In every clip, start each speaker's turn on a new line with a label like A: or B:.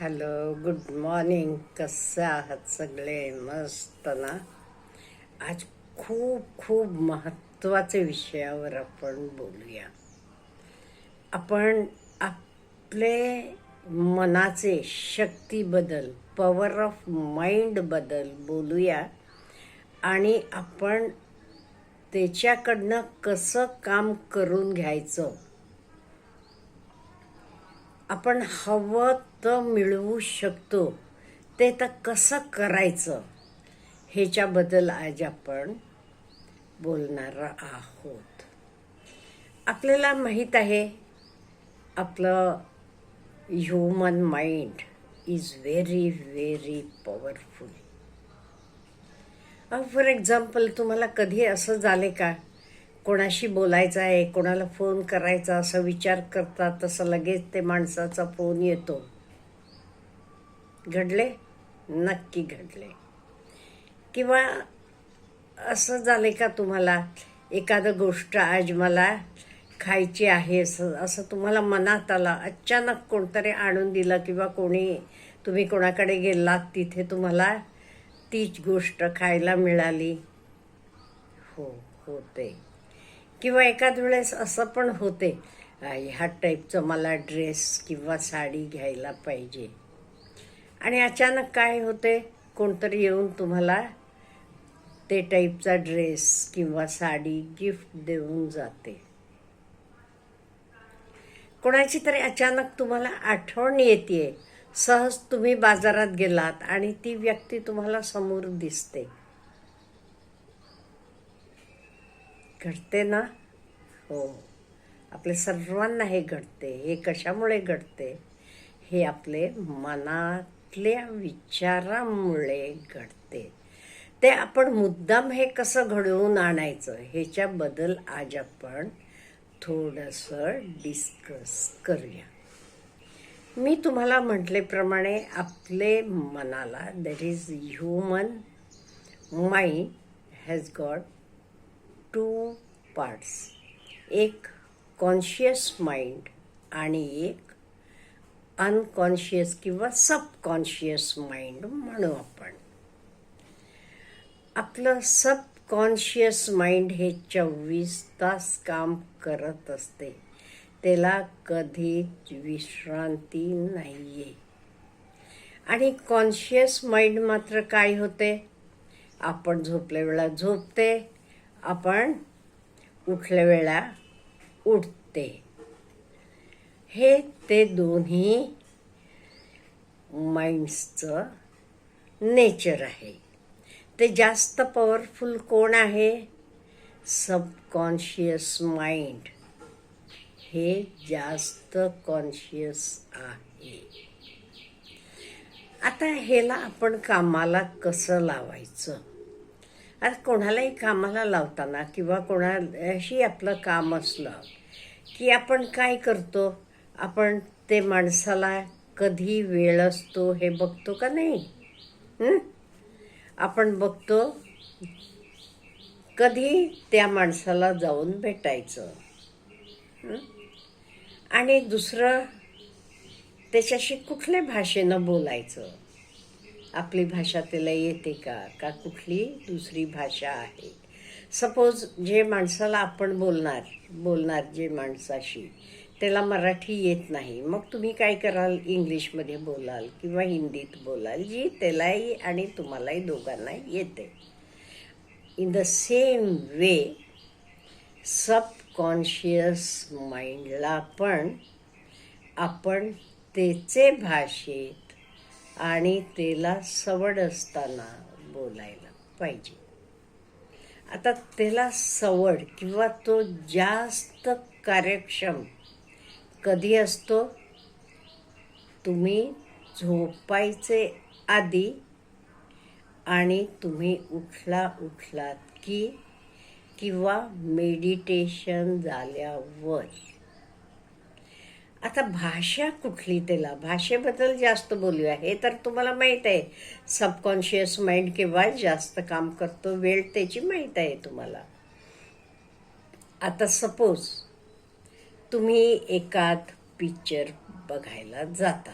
A: Hello good morning. कसं आहात सगळे? मस्त ना? आज खूप खूप महत्त्वाच्या विषयावर आपण बोलूया. आपण आपले मनाचे शक्तीबद्दल पॉवर ऑफ माइंडबद्दल बोलूया. आणि आपण त्याच्याकडनं कसं काम करून घ्यायचं आपण हवं तर मिळवू शकतो. ते तर कसं करायचं? ह्याच्याबद्दल आज आपण बोलणार आहोत. आपल्याला माहीत आहे आपलं human mind is very very powerful for example तुम्हाला कधी असं झाले का? कोणाशी बोलायचं आहे कोणाला फोन करायचा असा विचार करता तसं लगेच ते माणसाचा फोन येतो. घडले? नक्की घडले. किंवा असं झाले का तुम्हाला? एखादं गोष्ट आज मला खायची आहे असं असं तुम्हाला मनात आलं अचानक कोणतरी आणून दिलं किंवा कोणी तुम्ही कोणाकडे गेलात तिथे तुम्हाला तीच गोष्ट खायला मिळाली? हो होते. किंवा एखाद वेळेस असं पण होते ह्या टाईपचं मला ड्रेस किंवा साडी घ्यायला पाहिजे. आणि अचानक काय होते कोणतरी येऊन तुम्हाला ते टाईपचा ड्रेस किंवा साडी गिफ्ट देऊन जाते. कोणाची तरी अचानक तुम्हाला आठवण येते सहज तुम्ही बाजारात गेलात आणि ती व्यक्ती तुम्हाला समोर दिसते. घडते ना? हो. आपल्या सर्वांना हे घडते. हे कशामुळे घडते? हे आपले मनातल्या विचारामुळे घडते. ते आपण मुद्दाम हे कसं घडवून आणायचं? ह्याच्याबद्दल आज आपण थोडंसं डिस्कस करूया. मी तुम्हाला म्हटल्याप्रमाणे आपले मनाला that is human mind has got two parts एक कॉन्शियस माइंड आणि एक अनकॉन्शियस किंवा सबकॉन्शियस माइंड म्हणू आपण. आपलं सबकॉन्शियस माइंड हे चोवीस तास काम करत असते. त्याला कधीच विश्रांती नाही आहे आणि कॉन्शियस माइंड मात्र काय होते? आपण झोपल्या वेळा झोपते आपण उठल्या वेळा उठते. हे ते दोन्ही माइंड्सचं नेचर आहे. ते जास्त पॉवरफुल कोण आहे? सबकॉन्शियस माइंड हे जास्त कॉन्शियस आहे. आता ह्याला आपण कामाला कसं लावायचं? आता कोणालाही कामाला लावताना किंवा कोणाशी आपलं काम असलं की आपण काय करतो? आपण ते माणसाला कधी वेळ असतो हे बघतो का नाही? आपण बघतो कधी त्या माणसाला जाऊन भेटायचं. आणि दुसरं त्याच्याशी कुठल्या भाषेनं बोलायचं? आपली भाषा त्याला येते का? का कुठली दुसरी भाषा आहे? सपोज जे माणसाला आपण बोलणार बोलणार जे माणसाशी त्याला मराठी येत नाही. मग तुम्ही काय कराल? इंग्लिशमध्ये बोलाल किंवा हिंदीत बोलाल जी त्यालाही आणि तुम्हालाही दोघांना येते. In the same way subconscious माइंडला पण आपण त्याचे भाषेत आणि त्याला सवड असताना बोलायला पाहिजे. आता त्याला सवड किंवा तो जास्त कार्यक्षम कधी असतो? तुम्ही झोपायचे आधी आणि तुम्ही उठला उठलात की किंवा मेडिटेशन झाल्यावर. आता भाषा कुठली त्याला भाषेबद्दल जास्त बोलूया हे तर तुम्हाला माहीत आहे. सबकॉन्शियस माइंड केव्हा जास्त काम करतो वेळ त्याची माहीत आहे तुम्हाला. आता सपोज तुम्ही एकात पिक्चर बघायला जाता.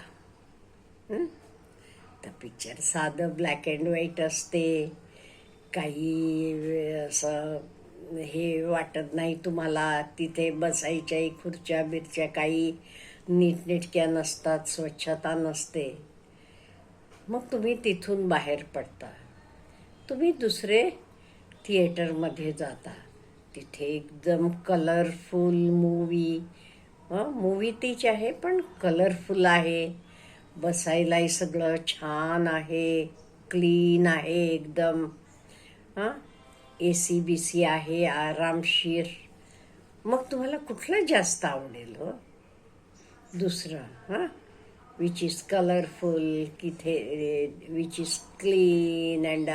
A: तर पिक्चर साधं ब्लॅक अँड व्हाईट असते. काही असं हे वाटत नाही तुम्हाला. तिथे बसायच्याही खुर्च्या बिरच्या काही नीटनेटक्या नसतात स्वच्छता नसते. मग तुम्ही तिथून बाहेर पडता. तुम्ही दुसरे थिएटरमध्ये जाता. तिथे एकदम कलरफुल मूवी मूवी तीच आहे पण कलरफुल आहे. बसायलाही सगळं छान आहे क्लीन आहे एकदम. हां ए सी बी सी आहे आरामशीर मग तुम्हाला कुठलं जास्त आवडेल हो? दुसरं हां? विच इज कलरफुल किथे विच इज क्लीन अँड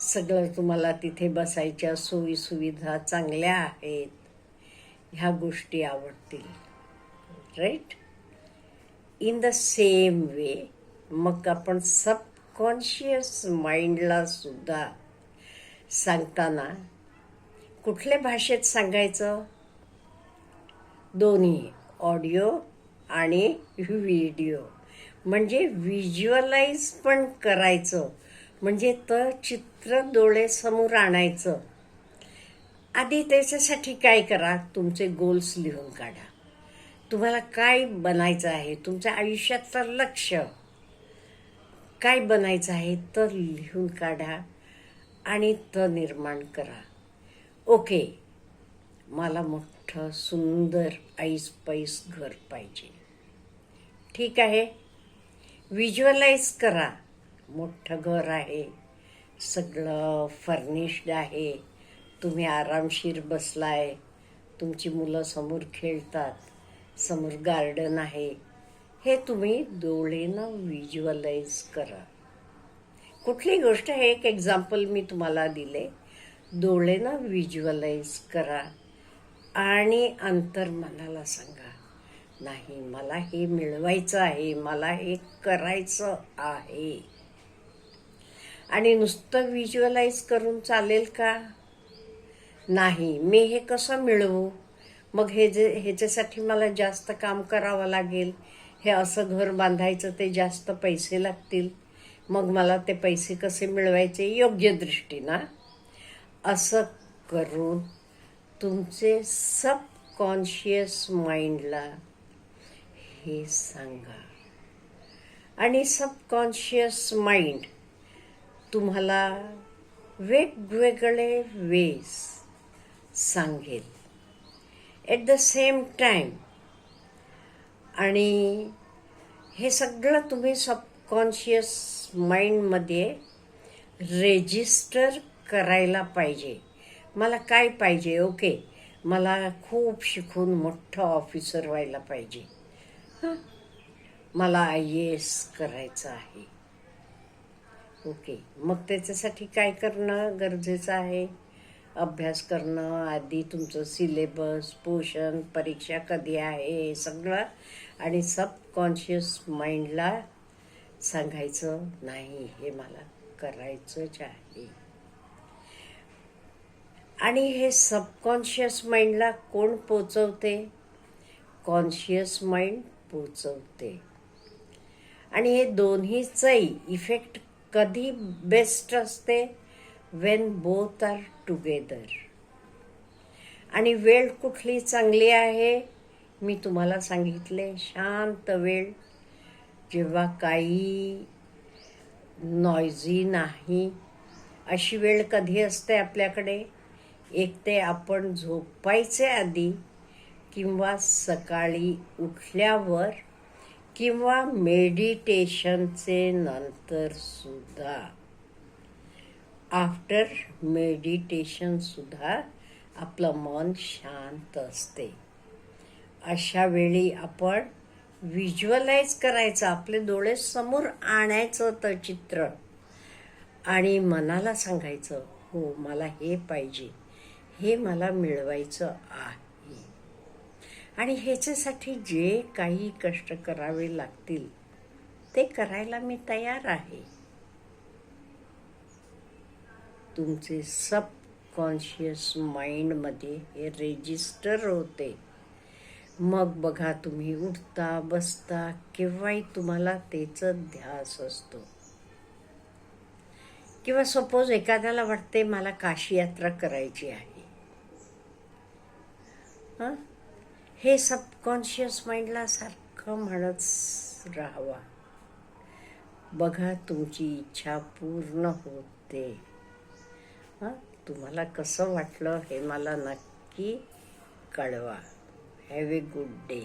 A: सगळं तुम्हाला तिथे बसायच्या सोयी सुविधा चांगल्या आहेत. ह्या गोष्टी आवडतील. Right in the same way मग आपण सबकॉन्शियस माइंडला सुद्धा सांगताना कुठल्या भाषेत सांगायचं? दोन्ही ऑडिओ आणि व्हिडिओ. म्हणजे व्हिज्युअलाइज पण करायचं. म्हणजे तर चित्र डोळेसमोर आणायचं. आधी त्याच्यासाठी काय करा? तुमचे गोल्स लिहून काढा. तुम्हाला काय बनायचं आहे? तुमच्या आयुष्यातलं लक्ष. काय बनायचं आहे? तर लिहून काढा. आणि त निर्माण करा. ओके. मला मोठं सुंदर ऐस पैस घर पाहिजे. ठीक आहे. विज्युअलाइज करा. मोठं घर आहे. सगळं फर्निश्ड आहे. तुम्ही आरामशीर बसलाय. तुमची मुलं समोर खेळतात. समोर गार्डन आहे. हे तुम्ही डोळेनं व्हिज्युअलाइज करा. कुठली गोष्ट हे एक एक्झाम्पल मी तुम्हाला दिले. डोळेनं व्हिज्युअलाइज करा आणि अंतर्मनाला सांगा नाही मला हे मिळवायचं आहे मला हे करायचं आहे. आणि नुसतं व्हिज्युअलाइज करून चालेल का? नाही मी हे कसं मिळवू? मग हे जे ह्याच्यासाठी मला जास्त काम करावं लागेल? हे असं घर बांधायचं ते जास्त पैसे लागतील? मग मला ते पैसे कसे मिळवायचे योग्य दृष्टीनं? असं करून तुमचे सबकॉन्शियस माइंडला हे सांगा. आणि सबकॉन्शियस माइंड तुम्हाला वेगवेगळे वेज सांगेल. ॲट द सेम टाईम आणि हे सगळं तुम्ही सबकॉन्शियस माइंडमध्ये रेजिस्टर करायला पाहिजे. मला काय पाहिजे? ओके मला खूप शिकून मोठं ऑफिसर व्हायला पाहिजे. हं? मला आय एस करायचं आहे. ओके मग त्याच्यासाठी काय करणं गरजेचं आहे? अभ्यास करणं आधी तुमचं सिलेबस पोषण परीक्षा कधी आहे? हे सगळं आणि सबकॉन्शियस माइंडला सांगायचं नाही हे मला करायचंच आहे. आणि हे सबकॉन्शियस माइंडला कोण पोचवते? कॉन्शियस माइंड पोचवते. आणि हे दोन्हीचंही इफेक्ट कधी बेस्ट असते? वेन बोथ आर टुगेदर आणि वेळ कुठली चांगली आहे? मी तुम्हाला सांगितले शांत वेळ. जेव्हा काही नॉयझी नाही अशी वेळ कधी असते आपल्याकडे? एक ते आपण झोपायचे आधी किंवा सकाळी उठल्यावर किंवा मेडिटेशनचे नंतरसुद्धा आफ्टर मेडिटेशनसुद्धा आपलं मन शांत असते. अशा वेळी आपण व्हिज्युअलाइज करायचं आपले डोळे समोर आणायचं तर चित्र. आणि मनाला सांगायचं हो मला हे पाहिजे हे मला मिळवायचं आहे. आणि ह्याच्यासाठी जे काही कष्ट करावे लागतील ते करायला मी तयार आहे. तुमचे सबकॉन्शियस माइंडमध्ये हे रेजिस्टर होते. मग बघा तुम्ही उठता बसता केव्हाही तुम्हाला तेच ध्यास असतो. किंवा सपोज एखाद्याला वाटते मला काशी यात्रा करायची आहे. हां? हे सबकॉन्शियस माइंडला सारखं म्हणत राहावा. बघा तुमची इच्छा पूर्ण होते. हां? तुम्हाला कसं वाटलं हे मला नक्की कळवा. Have a good day